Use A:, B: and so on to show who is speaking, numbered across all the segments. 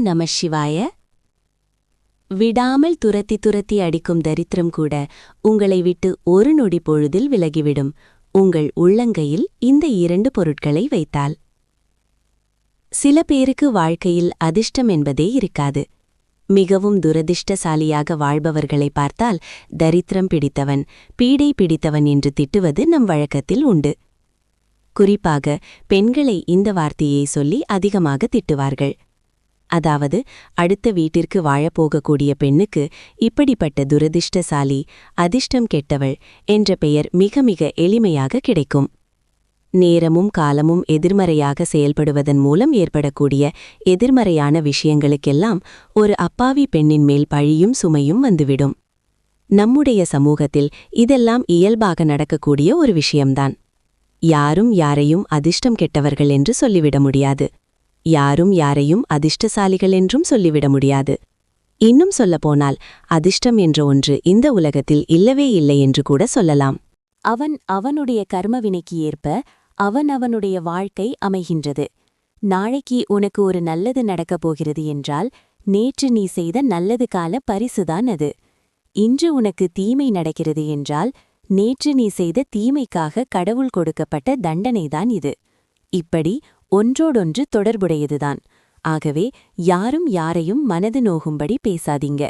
A: நம சிவாய. விடாமல் துரத்தி துரத்தி அடிக்கும் தரித்திரம் கூட உங்களை விட்டு ஒரு நொடி பொழுதில் விலகிவிடும். உங்கள் உள்ளங்கையில் இந்த இரண்டு பொருட்களை வைத்தால். சில பேருக்கு வாழ்க்கையில் அதிர்ஷ்டம் என்பதே இருக்காது. மிகவும் துரதிர்ஷ்டசாலியாக வாழ்பவர்களை பார்த்தால் தரித்திரம் பிடித்தவன் பீடை பிடித்தவன் என்று திட்டுவது நம் வழக்கத்தில் உண்டு. குறிப்பாக பெண்களை இந்த வார்த்தையை சொல்லி அதிகமாக திட்டுவார்கள். அதாவது அடுத்த வீட்டிற்கு வாழப்போகக்கூடிய பெண்ணுக்கு இப்படிப்பட்ட துரதிர்ஷ்டசாலி அதிர்ஷ்டம் கெட்டவள் என்ற பெயர் மிக மிக எளிமையாக கிடைக்கும். நேரமும் காலமும் எதிர்மறையாக செயல்படுவதன் மூலம் ஏற்படக்கூடிய எதிர்மறையான விஷயங்களுக்கெல்லாம் ஒரு அப்பாவி பெண்ணின் மேல் பழியும் சுமையும் வந்துவிடும். நம்முடைய சமூகத்தில் இதெல்லாம் இயல்பாக நடக்கக்கூடிய ஒரு விஷயம்தான். யாரும் யாரையும் அதிர்ஷ்டம் கெட்டவர்கள் என்று சொல்லிவிட முடியாது. யாரும் யாரையும் அதிர்ஷ்டசாலிகள் என்றும் சொல்லிவிட முடியாது. இன்னும் சொல்லப்போனால் அதிர்ஷ்டம் என்ற ஒன்று இந்த உலகத்தில் இல்லவே இல்லை என்று கூட சொல்லலாம். அவன் அவனுடைய கர்மவினைக்கு ஏற்ப அவன் அவனுடைய வாழ்க்கை அமைகின்றது. நாளைக்கு உனக்கு ஒரு நல்லது நடக்கப் போகிறது என்றால் நேற்று நீ செய்த நல்லது கால பரிசுதான் அது. இன்று உனக்கு தீமை நடக்கிறது என்றால் நேற்று நீ செய்த தீமைக்காக கடவுள் கொடுக்கப்பட்ட தண்டனைதான் இது. இப்படி ஒன்றோடொன்று தொடர்புடையதுதான். ஆகவே யாரும் யாரையும் மனது நோகும்படி பேசாதீங்க.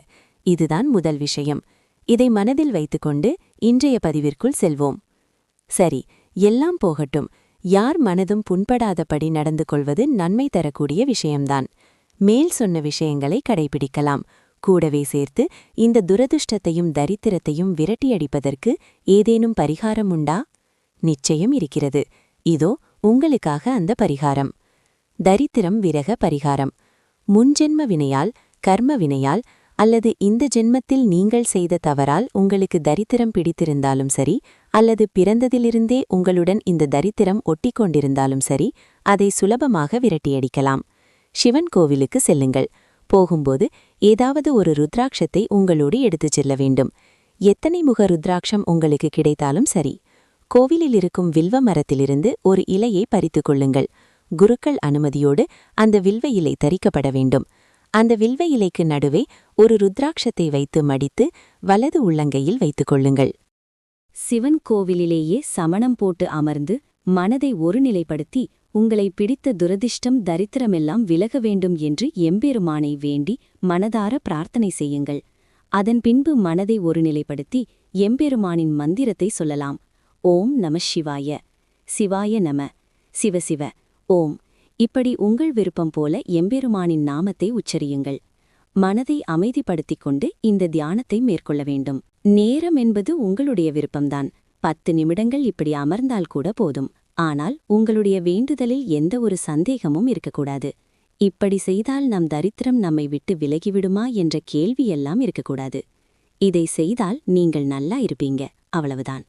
A: இதுதான் முதல் விஷயம். இதை மனதில் வைத்துக்கொண்டு இன்றைய பதிவிற்குள் செல்வோம். சரி எல்லாம் போகட்டும். யார் மனதும் புண்படாதபடி நடந்து கொள்வது நன்மை தரக்கூடிய விஷயம்தான். மேல் சொன்ன விஷயங்களை கடைபிடிக்கலாம். கூடவே சேர்த்து இந்த துரதுஷ்டத்தையும் தரித்திரத்தையும் விரட்டியடிப்பதற்கு ஏதேனும் பரிகாரம் உண்டா? நிச்சயம் இருக்கிறது. இதோ உங்களுக்காக அந்த பரிகாரம். தரித்திரம் விரக பரிகாரம். முன்ஜென்ம வினையால் கர்ம வினையால் அல்லது இந்த ஜென்மத்தில் நீங்கள் செய்த தவறால் உங்களுக்கு தரித்திரம் பிடித்திருந்தாலும் சரி அல்லது பிறந்ததிலிருந்தே உங்களுடன் இந்த தரித்திரம் ஒட்டிக்கொண்டிருந்தாலும் சரி அதை சுலபமாக விரட்டியடிக்கலாம். சிவன் கோவிலுக்கு செல்லுங்கள். போகும்போது ஏதாவது ஒரு ருத்ராட்சத்தை உங்களோடு எடுத்துச் செல்ல வேண்டும். எத்தனை முக ருத்ராட்சம் உங்களுக்கு கிடைத்தாலும் சரி. கோவிலில் இருக்கும் வில்வ மரத்திலிருந்து ஒரு இலையை பறித்துக் கொள்ளுங்கள். குருக்கள் அனுமதியோடு அந்த வில்வ இலை தரிக்கப்பட வேண்டும். அந்த வில்வ இலைக்கு நடுவே ஒரு ருத்ராட்சத்தை வைத்து மடித்து வலது உள்ளங்கையில் வைத்துக் கொள்ளுங்கள். சிவன் கோவிலிலேயே சமணம் போட்டு அமர்ந்து மனதை ஒருநிலைப்படுத்தி உங்களை பிடித்த துரதிர்ஷ்டம் தரித்திரமெல்லாம் விலக வேண்டும் என்று எம்பெருமானை வேண்டி மனதார பிரார்த்தனை செய்யுங்கள். அதன் பின்பு மனதை ஒருநிலைப்படுத்தி எம்பெருமானின் மந்திரத்தை சொல்லலாம். ஓம் நம சிவாய. சிவாய நம. சிவசிவ ஓம். இப்படி உங்கள் விருப்பம் போல எம்பெருமானின் நாமத்தை உச்சரியுங்கள். மனதை அமைதிப்படுத்திக் கொண்டு இந்த தியானத்தை மேற்கொள்ள வேண்டும். நேரம் என்பது உங்களுடைய விருப்பம்தான். பத்து நிமிடங்கள் இப்படி அமர்ந்தால் கூட போதும். ஆனால் உங்களுடைய வேண்டுதலில் எந்த ஒரு சந்தேகமும் இருக்கக்கூடாது. இப்படி செய்தால் நம் தரித்திரம் நம்மை விட்டு விலகிவிடுமா என்ற கேள்வியெல்லாம் இருக்கக்கூடாது. இதை செய்தால் நீங்கள் நல்லா இருப்பீங்க. அவ்வளவுதான்.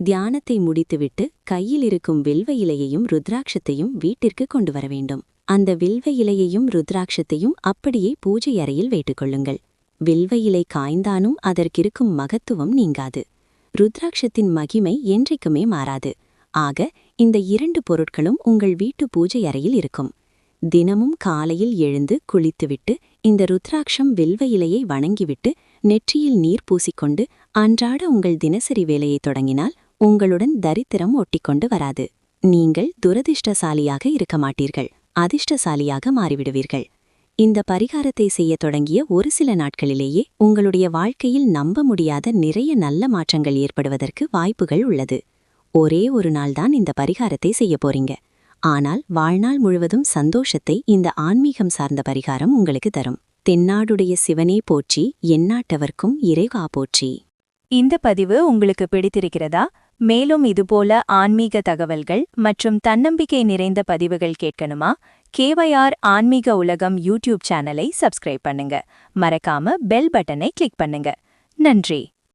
A: தியானத்தை முடித்துவிட்டு கையில் இருக்கும் வில்வ இலையையும் ருத்ராட்சத்தையும் வீட்டிற்கு கொண்டு வர வேண்டும். அந்த வில்வ இலையையும் ருத்ராட்சத்தையும் அப்படியே பூஜை அறையில் வேட்டுக்கொள்ளுங்கள் வில்வ இலை காய்ந்தானும் அதற்கிருக்கும் மகத்துவம் நீங்காது. ருத்ராட்சத்தின் மகிமை என்றைக்குமே மாறாது. ஆக இந்த இரண்டு பொருட்களும் உங்கள் வீட்டு பூஜை அறையில் இருக்கும். தினமும் காலையில் எழுந்து குளித்துவிட்டு இந்த ருத்ராட்சம் வில்வ இலையை வணங்கிவிட்டு நெற்றியில் நீர் பூசிக்கொண்டு அன்றாட உங்கள் தினசரி வேலையை தொடங்கினால் உங்களுடன் தரித்திரம் ஒட்டிக்கொண்டு வராது. நீங்கள் துரதிர்ஷ்டசாலியாக இருக்க மாட்டீர்கள். அதிர்ஷ்டசாலியாக மாறிவிடுவீர்கள். இந்த பரிகாரத்தை செய்ய தொடங்கிய ஒரு சில நாட்களிலேயே உங்களுடைய வாழ்க்கையில் நம்ப முடியாத நிறைய நல்ல மாற்றங்கள் ஏற்படுவதற்கு வாய்ப்புகள் உள்ளது. ஒரே ஒரு நாள்தான் இந்த பரிகாரத்தை செய்ய போறீங்க. ஆனால் வாழ்நாள் முழுவதும் சந்தோஷத்தை இந்த ஆன்மீகம் சார்ந்த பரிகாரம் உங்களுக்கு தரும். தென்னாடுடைய சிவனே போற்றி எந்நாட்டவர்க்கும் இறைவா போற்றி.
B: இந்த பதிவு உங்களுக்கு பிடித்திருக்கிறதா? மேலும் இதுபோல ஆன்மீக தகவல்கள் மற்றும் தன்னம்பிக்கை நிறைந்த பதிவுகள் கேட்கணுமா? கேவைஆர் ஆன்மீக உலகம் யூடியூப் சேனலை சப்ஸ்கிரைப் பண்ணுங்க. மறக்காம பெல் பட்டனை கிளிக் பண்ணுங்க. நன்றி.